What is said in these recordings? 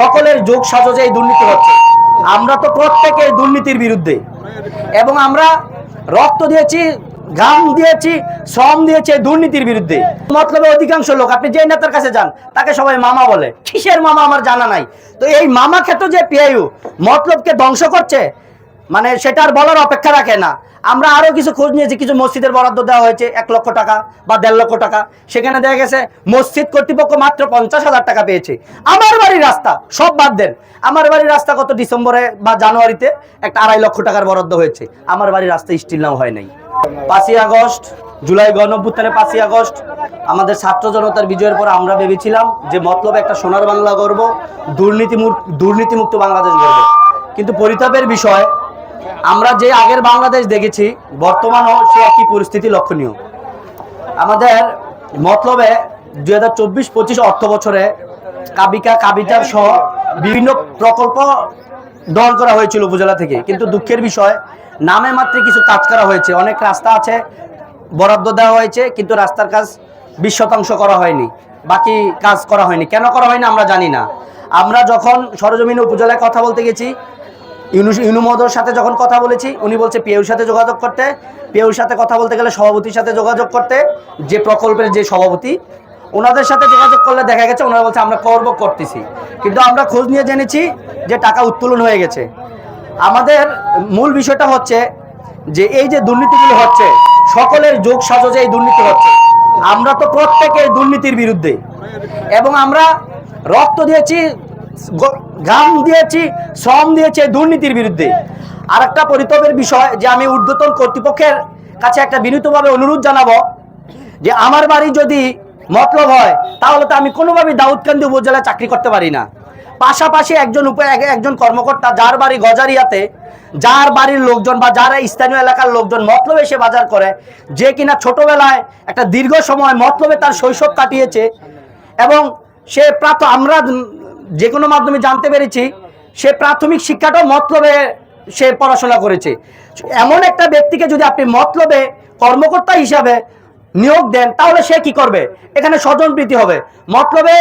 সকলের যোগ সাজসে এই দুর্নীতি হচ্ছে। আমরা তো প্রত্যেকে দুর্নীতির বিরুদ্ধে। এবং আমরা রক্ত দিয়েছি, ঘাম দিয়েছি, শ্রম দিয়েছি দুর্নীতির বিরুদ্ধে। মতলবে অধিকাংশ লোক, আপনি যে নেতার কাছে যান, তাকে সবাই মামা বলে। কিসের মামা আমার জানা নাই? তো এই মামা ক্ষেত্র যে পিআইউ মতলবকে ধ্বংস করছে মানে সেটা আর বলার অপেক্ষা রাখে না। আমরা আরও কিছু খোঁজ নিয়েছি, কিছু মসজিদের বরাদ্দ দেওয়া হয়েছে, এক লক্ষ টাকা বা দেড় লক্ষ টাকা। সেখানে দেখা গেছে, মসজিদ কর্তৃপক্ষ মাত্র পঞ্চাশ হাজার টাকা পেয়েছে। আমার বাড়ির রাস্তা, সব বাদ দেন। আমার বাড়ির রাস্তা কত ডিসেম্বরে বা জানুয়ারিতে একটা আড়াই লক্ষ টাকার বরাদ্দ হয়েছে। আমার বাড়ির রাস্তা স্টিল নাও হয় নাই। পাঁচই আগস্ট, জুলাই গণঅভ্যুত্থানে পাঁচই আগস্ট, আমাদের ছাত্র জনতার বিজয়ের পর আমরা ভেবেছিলাম যে মতলব একটা সোনার বাংলা গর্ব দুর্নীতি দুর্নীতিমুক্ত বাংলাদেশ গর্ব কিন্তু পরিতাপের বিষয় আমরা যে আগের বাংলাদেশ দেখেছি বর্তমানও সে একই পরিস্থিতি লক্ষণীয়। আমাদের মতলবে দুই হাজার চব্বিশ পঁচিশ অর্থ বছরে কাবিকা কাবিটার সহ বিভিন্ন প্রকল্প দল করা হয়েছিল উপজেলা থেকে। কিন্তু দুঃখের বিষয়, নামে মাত্র কিছু কাজ করা হয়েছে। অনেক রাস্তা আছে, বরাদ্দ দেওয়া হয়েছে, কিন্তু রাস্তার কাজ বিশ শতাংশ করা হয়নি। বাকি কাজ করা হয়নি। কেন করা হয়নি আমরা জানি না। আমরা যখন সরজমিনে উপজেলায় কথা বলতে গেছি ইউনু ইউনু মহোদয়ের সাথে যখন কথা বলেছি, উনি বলছে পিএউর সাথে যোগাযোগ করতে। পিএউর সাথে কথা বলতে গেলে সভাপতির সাথে যোগাযোগ করতে। যে প্রকল্পের যে সভাপতি, ওনাদের সাথে যোগাযোগ করলে দেখা গেছে, ওনারা বলছে, আমরা করব, করতেছি। কিন্তু আমরা খোঁজ নিয়ে জেনেছি যে টাকা উত্তোলন হয়ে গেছে। আমাদের মূল বিষয়টা হচ্ছে যে এই যে দুর্নীতিগুলো হচ্ছে, সকলের যোগ সাজসে এই দুর্নীতি হচ্ছে। আমরা তো প্রত্যেকে দুর্নীতির বিরুদ্ধে। এবং আমরা রক্ত দিয়েছি ঘাম দিয়েছি, শ্রম দিয়েছি দুর্নীতির বিরুদ্ধে। আর একটা পরিতাপের বিষয় যে আমি ঊর্ধ্বতন কর্তৃপক্ষের কাছে একটা বিনীতভাবে অনুরোধ জানাব যে আমার বাড়ি যদি মতলব হয়, তাহলে তো আমি কোনোভাবেই দাউদকান্দি উপজেলায় চাকরি করতে পারি না। পাশাপাশি একজন উপ এক- একজন কর্মকর্তা যার বাড়ি গজারিয়াতে, যার বাড়ির লোকজন বা যারা স্থানীয় এলাকার লোকজন মতলব এসে বাজার করে, যে কিনা ছোটবেলায় একটা দীর্ঘ সময় মতলবে তার শৈশব কাটিয়েছে এবং সে প্রাথ আমরা যে কোনো মাধ্যমে জানতে পেরেছি, সে প্রাথমিক শিক্ষাটাও মতলবে সে পড়াশোনা করেছে। এমন একটা ব্যক্তিকে যদি আপনি মতলবে কর্মকর্তা হিসাবে নিয়োগ দেন, তাহলে সে কি করবে? এখানে স্বজন প্রীতি হবে। মতলবে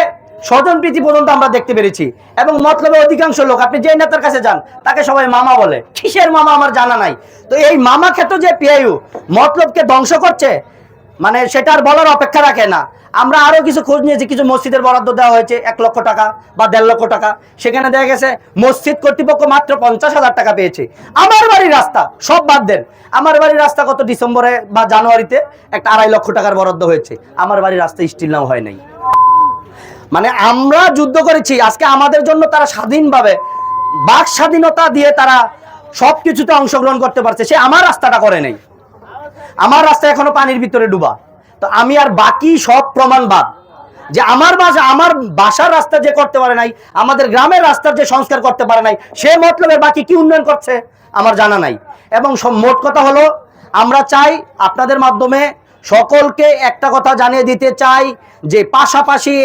স্বজন প্রীতি পর্যন্ত আমরা দেখতে পেরেছি। এবং মতলবে অধিকাংশ লোক, আপনি যে নেতার কাছে যান, তাকে সবাই মামা বলে। কিসের মামা? আমার জানা নাই। তো এই মামা ক্ষেত্র যে পিআইউ মতলবকে ধ্বংস করছে মানে সেটার বলার অপেক্ষা রাখে না। আমরা আরও কিছু খোঁজ নিয়েছি, কিছু মসজিদের বরাদ্দ দেওয়া হয়েছে, এক লক্ষ টাকা বা দেড় লক্ষ টাকা। সেখানে দেখা গেছে, মসজিদ কর্তৃপক্ষ মাত্র পঞ্চাশ হাজার টাকা পেয়েছে। আমার বাড়ির রাস্তা, সব বাদ দেন। আমার বাড়ির রাস্তা কত ডিসেম্বরে বা জানুয়ারিতে একটা আড়াই লক্ষ টাকার বরাদ্দ হয়েছে। আমার বাড়ির রাস্তা স্টিল নাও হয় নাই। মানে আমরা যুদ্ধ করেছি, আজকে আমাদের জন্য তারা স্বাধীনভাবে বাক স্বাধীনতা দিয়ে তারা সব কিছুতে অংশগ্রহণ করতে পারছে, সে আমার রাস্তাটা করে নেই। আমার রাস্তা এখনও পানির ভিতরে ডুবা। তো আমি আর বাকি সব প্রমাণ বাদ। যে আমার বাসা, আমার বাসার রাস্তা যে করতে পারে নাই, আমাদের গ্রামের রাস্তার যে সংস্কার করতে পারে নাই, সে মতলবের বাকি কি উন্নয়ন করছে, আমার জানা নাই। এবং মোট কথা হলো, আমরা চাই আপনাদের মাধ্যমে সকলকে একটা কথা জানিয়ে দিতে চাই যে পাশাপাশি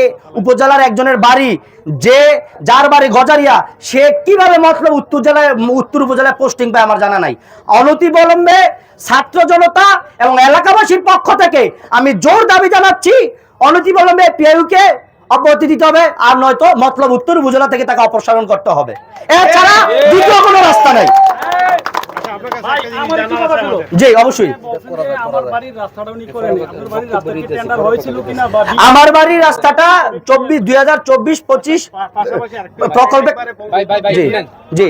উপজেলার একজনের বাড়ি যে যার বাড়ি গজারিয়া সে কীভাবে মতলব উত্তর জেলায় উত্তর উপজেলায় পোস্টিং পায় আমার জানা নাই। অনতিবিলম্বে ছাত্র জনতা এবং এলাকাবাসীর পক্ষ থেকে আমি জোর দাবি জানাচ্ছি অনতিবিলম্বে পিআইউকে অব্যাহতি দিতে হবে আর নয়তো মতলব উত্তর উপজেলা থেকে তাকে অপসারণ করতে হবে। এছাড়া দ্বিতীয় কোনো রাস্তা নেই ভাই, আমার একটু কথা বলো। জি অবশ্যই। আমার বাড়ির রাস্তাটা উনি করেনি। আপনার বাড়ির রাস্তা কি টেন্ডার হয়েছিল কিনা বা বি- আমার বাড়ির রাস্তাটা চব্বিশ দুই হাজার চব্বিশ পঁচিশ প্রকল্পে ভাই ভাই ভাই জি জি।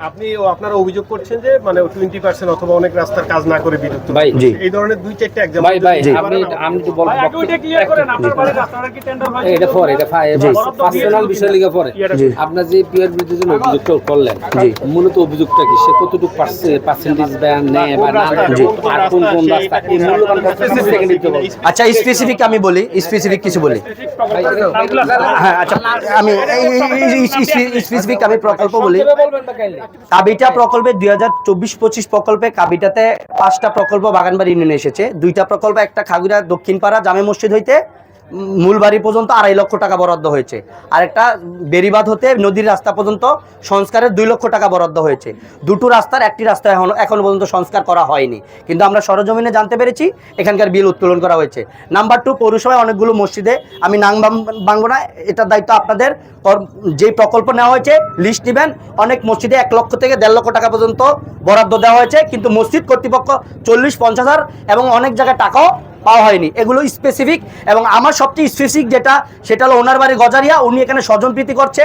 আপনি- আপনারা অভিযোগ করছেন যে মানে টোয়েন্টি পার্সেন্ট অথবা অনেক রাস্তার কাজ না করে ভাই জি। এই ধরনের দুই চারটা এক্সাম্পল ভাই ভাই আপনি আমি তো বলব ভাই, আগে ওইটা clear করেন, আপনার বাড়ির রাস্তাটা কি টেন্ডার হয়েছিল? এটা পরে এটা জি। পার্সোনাল বিষয় পরে। যে পিয়ার বিরুদ্ধে যে অভিযোগটা করলেন জি। মূলত অভিযোগটা কি? সে কতটুকু পার্সেন্টেজ দেয় নেয় বা না জি। আর কোন কোন রাস্তা? এই মূল্যবান আচ্ছা স্পেসিফিক আমি বলি স্পেসিফিক কিছু বলি। হ্যাঁ আচ্ছা আমি স্পেসিফিক আমি প্রকল্প বলি। কাবিটা প্রকল্পে দুই হাজার চব্বিশ পঁচিশ প্রকল্পে কাবিটাতে পাঁচটা প্রকল্প বাগানবাড়ি ইউনিয়নে এসেছে। দুইটা প্রকল্প, একটা খাগুড়া দক্ষিণ পাড়া জামে মসজিদ হইতে মূলবাড়ি পর্যন্ত আড়াই লক্ষ টাকা বরাদ্দ হয়েছে। আর একটা বেরিবাদ হতে নদীর রাস্তা পর্যন্ত সংস্কারের দুই লক্ষ টাকা বরাদ্দ হয়েছে। দুটো রাস্তার একটি রাস্তা এখন এখনও পর্যন্ত সংস্কার করা হয়নি। কিন্তু আমরা সরজমিনে জানতে পেরেছি, এখানকার বিল উত্তোলন করা হয়েছে। নাম্বার টু, পৌরসভায় অনেকগুলো মসজিদে আমি নাং ভাঙবো না, এটার দায়িত্ব আপনাদের। কর- যে প্রকল্প নেওয়া হয়েছে লিস্ট নেবেন। অনেক মসজিদে এক লক্ষ থেকে দেড় লক্ষ টাকা পর্যন্ত বরাদ্দ দেওয়া হয়েছে। কিন্তু মসজিদ কর্তৃপক্ষ চল্লিশ, পঞ্চাশ হাজার এবং অনেক জায়গায় টাকাও পাওয়া হয়নি। এগুলো স্পেসিফিক এবং আমার সবচেয়ে স্পেসিফিক যেটা, সেটা হলো ওনার বাড়ি গজারিয়া। উনি এখানে স্বজন প্রীতি করছে।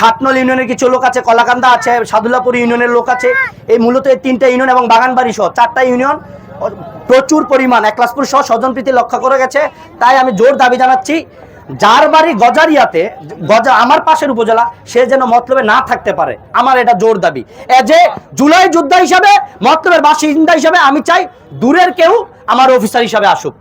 সাতনল ইউনিয়নের কিছু লোক আছে, কলাকান্দা আছে, সাদুল্লাপুর ইউনিয়নের লোক আছে। এই মূলত এই তিনটা ইউনিয়ন এবং বাগানবাড়ি সহ চারটা ইউনিয়ন প্রচুর পরিমাণ। একলাসপুর সহ স্বজনপ্রীতি লক্ষ্য করে গেছে। তাই আমি জোর দাবি জানাচ্ছি যার বাড়ি গজারিয়াতে, গজা আমার পাশের উপজেলা, সে যেন মতলবে না থাকতে পারে। আমার এটা জোর দাবি। এ যে জুলাই যোদ্ধা হিসাবে, মতলবের বাসিন্দা হিসাবে আমি চাই, দূরের কেউ আমার অফিসার হিসাবে আসুক।